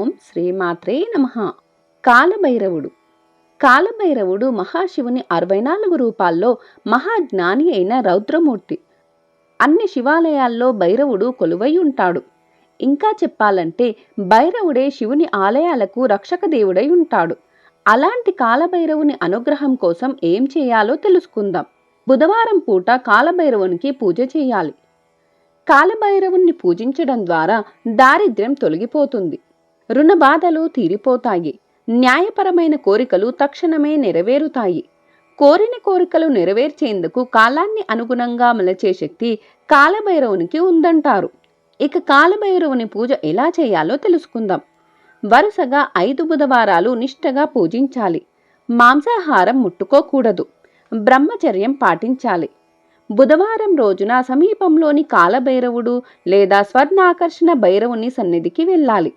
ఓం శ్రీమాత్రే నమ. కాలభైరవుడు. కాలభైరవుడు మహాశివుని అరవై నాలుగు రూపాల్లో మహాజ్ఞాని అయిన రౌద్రమూర్తి. అన్ని శివాలయాల్లో భైరవుడు కొలువై ఉంటాడు. ఇంకా చెప్పాలంటే భైరవుడే శివుని ఆలయాలకు రక్షక దేవుడై ఉంటాడు. అలాంటి కాలభైరవుని అనుగ్రహం కోసం ఏం చేయాలో తెలుసుకుందాం. బుధవారం పూట కాలభైరవునికి పూజ చేయాలి. కాలభైరవుణ్ణి పూజించడం ద్వారా దారిద్ర్యం తొలగిపోతుంది. రుణ బాధలు తీరిపోతాయి. న్యాయపరమైన కోరికలు తక్షణమే నెరవేరుతాయి. కోరిన కోరికలు నెరవేర్చేందుకు కాలాన్ని అనుగుణంగా మలచే శక్తి కాలభైరవునికి ఉందంటారు. ఇక కాలభైరవుని పూజ ఎలా చేయాలో తెలుసుకుందాం. వరుసగా ఐదు బుధవారాలు నిష్టగా పూజించాలి. మాంసాహారం ముట్టుకోకూడదు. బ్రహ్మచర్యం పాటించాలి. బుధవారం రోజున సమీపంలోని కాలభైరవుడు లేదా స్వర్ణాకర్షణ భైరవుని సన్నిధికి వెళ్ళాలి.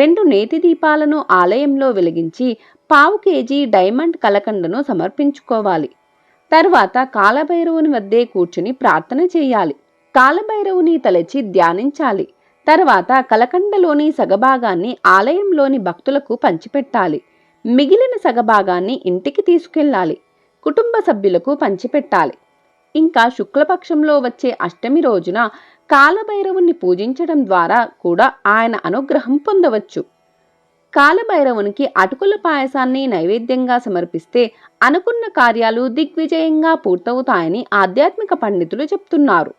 రెండు నేతి దీపాలను ఆలయంలో వెలిగించి పావు కేజీ డైమండ్ కలకండను సమర్పించుకోవాలి. తర్వాత కాలభైరవుని వద్దే కూర్చుని ప్రార్థన చేయాలి. కాలభైరవుని తలచి ధ్యానించాలి. తర్వాత కలకండలోని సగభాగాన్ని ఆలయంలోని భక్తులకు పంచిపెట్టాలి. మిగిలిన సగభాగాన్ని ఇంటికి తీసుకెళ్ళాలి. కుటుంబ సభ్యులకు పంచిపెట్టాలి. ఇంకా శుక్లపక్షంలో వచ్చే అష్టమి రోజున కాలభైరవుని పూజించడం ద్వారా కూడా ఆయన అనుగ్రహం పొందవచ్చు. కాలభైరవునికి అటుకుల పాయసాన్ని నైవేద్యంగా సమర్పిస్తే అనుకున్న కార్యాలు దిగ్విజయంగా పూర్తవుతాయని ఆధ్యాత్మిక పండితులు చెప్తున్నారు.